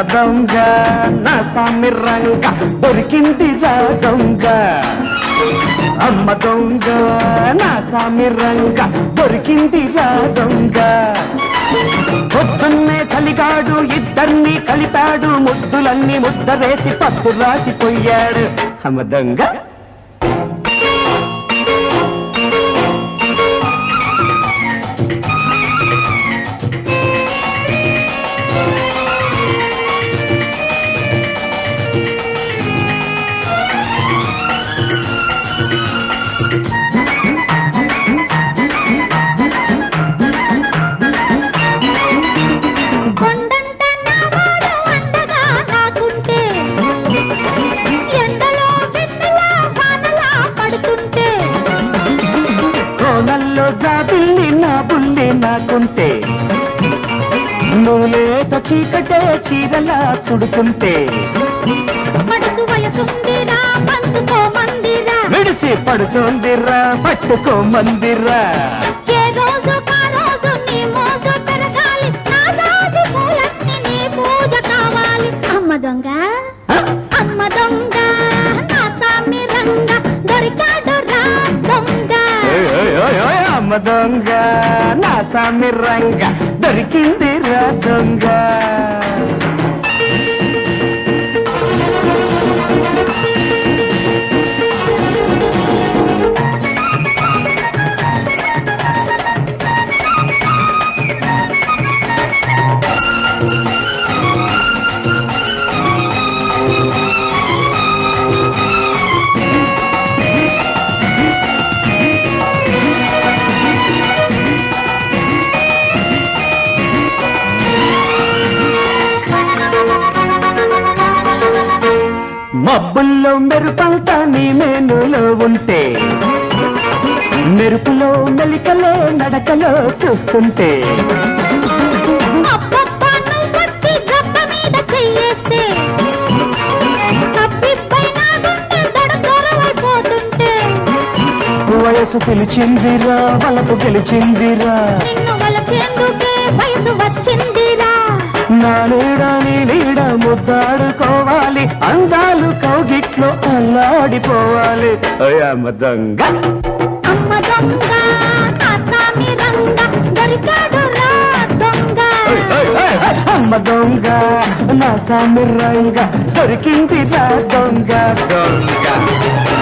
దొంగ నా సామి రంగ దొరికింది రా దొంగ. అమ్మ దొంగ నా సామి రంగ దొరికింది రా దొంగ. పొద్దున్నే కలిగాడు ఇద్దరిని కలిపాడు ముద్దులన్నీ ముద్ద వేసి పత్తు రాసిపోయాడు అమ్మ దొంగ. నాకుంటే చీకటే చీరలా చుడుకుంటే మడుచు వయసుందిరా నీ పూజ కావాలి. అమ్మ దొంగ అమ్మ దొంగ అమ్మ దొంగ నా సామి రంగ దొరికింది రా దొంగ. మబ్బుల్లో మెరుపంతా నీ మేనులో ఉంటే. మెరుపులో మెలికలో నడకలో చూస్తుంటే. వయసు పిలిచిందిరా వలపు గెలిచిందిరా. నా నీడ నీ నీడ ముద్దాడుకోవాలి అందాలు కౌగిట్లో అల్లాడిపోవాలి. అమ్మ దొంగ. అమ్మ దొంగ నా సామి రంగ దొరికాడు రా దొంగ. ఓయ్, ఓయ్, ఓయ్, ఓయ్, అమ్మ దొంగ నా సామి రంగ దొరికింది రా దొంగ. దొంగ.